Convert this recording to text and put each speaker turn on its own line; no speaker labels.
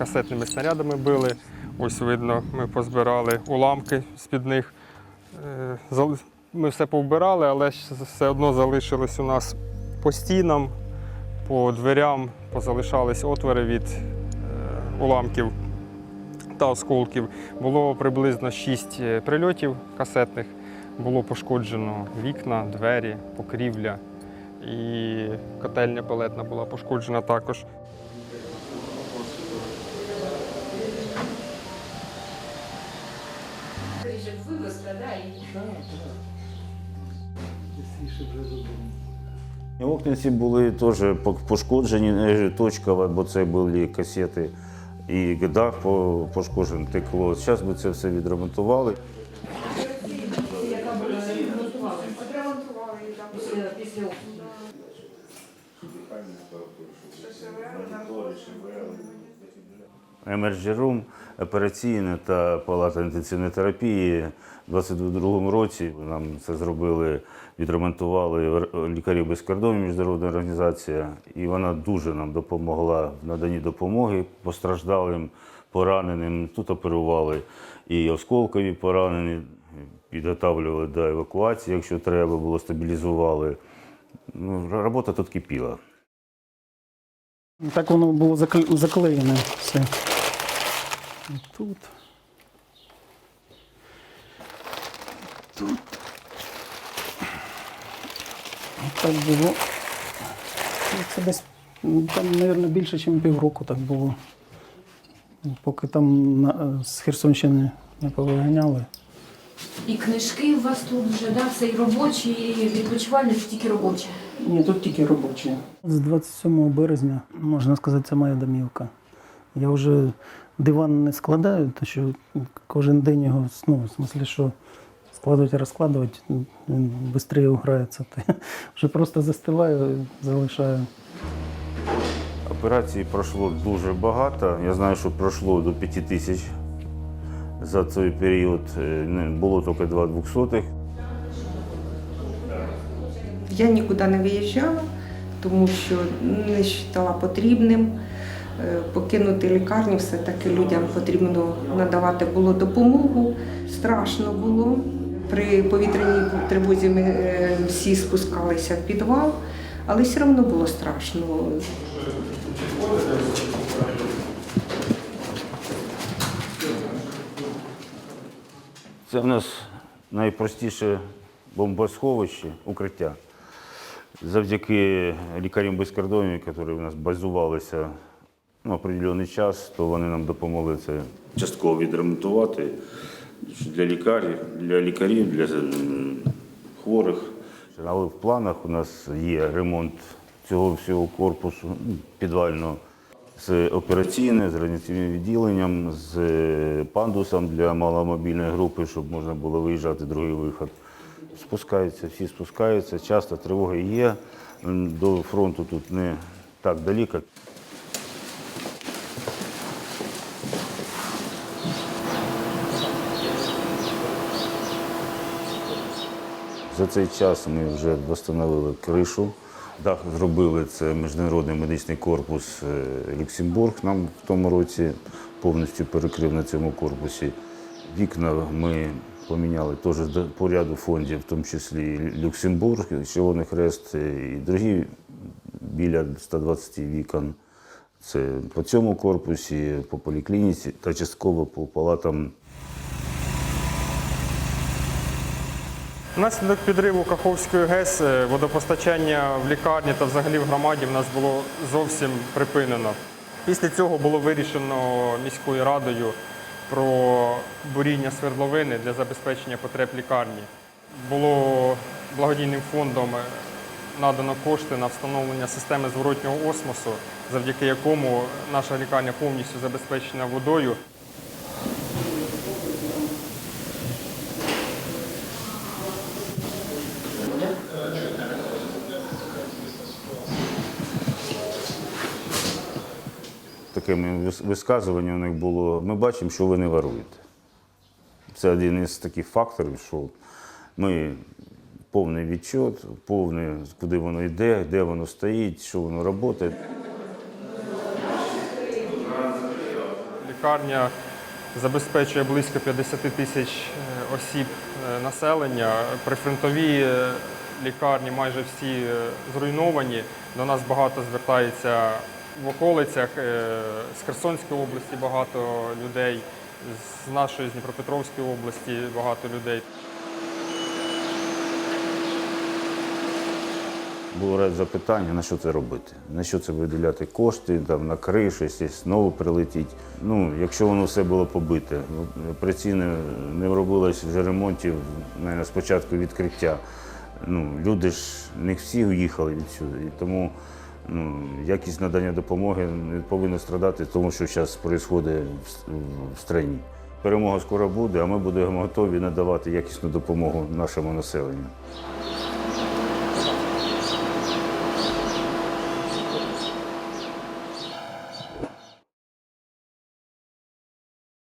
касетними снарядами били. Ось видно, ми позбирали уламки з-під них. Е, Ми все повбирали, але все одно залишилось у нас по стінам, по дверям, позалишались отвори від е, уламків та осколків. Було приблизно 6 прильотів касетних. Було пошкоджено вікна, двері, покрівля і котельня палетна була пошкоджена також.
Вивозка, да, і
Окниці були теж пошкоджені точково, бо це були касети. І дах по- пошкоджений, текло. Зараз би це все відремонтували.
яка була ремонтували.
Отремонтували її там.
Після, після обстрілу.
Emergency Room, операційна та палата інтенсивної терапії. У 2022 році нам це зробили, відремонтували лікарі без кордонів, міжнародна організація, і вона дуже нам допомогла в наданні допомоги постраждалим, пораненим. Тут оперували і осколкові поранені, підготавлювали до евакуації, якщо треба було, стабілізували. Ну, робота тут кипіла.
Так воно було закл- заклеєне все. І тут. Тут. І Так було. Ну, Це десь ну, там, мабуть, більше, ніж півроку так було. Поки там на- з Херсонщини не повиганяли.
І книжки у вас тут вже, да, все і робочі, і відпочивальні, чи тільки робочі.
Ні, тут тільки робочі. З 27 березня, можна сказати, це моя домівка. Я вже диван не складаю, тому що кожен день його, ну, в смислі, що складувати, розкладувати, він швидше грається. Вже просто застилаю і залишаю.
Операцій пройшло дуже багато. Я знаю, що пройшло до 5 тисяч за цей період. Е, Було тільки два двохсотих.
Я нікуди не виїжджала, тому що не вважала потрібним. Е, Покинути лікарню все-таки людям потрібно надавати було допомогу. Страшно було. При повітряній тривозі ми е, всі спускалися в підвал, але все одно було страшно.
Це в нас найпростіше бомбосховище, укриття. Завдяки лікарям без кордонів, які у нас базувалися определений час, то вони нам допомогли це частково відремонтувати для лікарів, для лікарів, для хворих. Але в планах у нас є ремонт цього всього корпусу ну, підвального з операційним, з радіаційним відділенням, з е, пандусом для маломобільної групи, щоб можна було виїжджати другий виход. Спускаються, всі спускаються. Часто тривоги є. До фронту тут не так далеко. За цей час ми вже встановили кришу. Дах зробили це Міжнародний медичний корпус е, Люксембург. Нам в тому році повністю перекрив на цьому корпусі. Вікна ми поміняли теж по ряду фондів, в тому числі Люксембург, Червоний Хрест і другі біля 120 вікон. Це по цьому корпусі, по поліклініці та частково по палатам
Внаслідок підриву Каховської ГЕС е, водопостачання в лікарні та взагалі в громаді в нас було зовсім припинено. Після цього було вирішено міською радою про буріння свердловини для забезпечення потреб лікарні. Було благодійним фондом е, надано кошти на встановлення системи зворотнього осмосу, завдяки якому наша лікарня повністю забезпечена водою.
Такими вис- висказуваннями у них було, ми бачимо, що ви не воруєте. Це один із таких факторів, що ми повний відчот, повний, куди воно йде, де воно стоїть, що воно працює.
лікарня забезпечує близько 50 тисяч е, осіб е, населення. Прифронтові е, лікарні майже всі зруйновані. До нас багато звертається в околицях е, з Херсонської області багато людей, з нашої з Дніпропетровської області багато людей.
Було ряд запитання, на що це робити, на що це виділяти кошти, там, на кришу, знову прилетіть. Ну, якщо воно все було побите, ну, операційне не робилось вже ремонтів, навіть спочатку відкриття. Ну, люди ж не всі уїхали відсюди, і тому ну, якість надання допомоги не повинна страдати, тому що зараз відбувається в, країні. Перемога скоро буде, а ми будемо готові надавати якісну допомогу нашому населенню.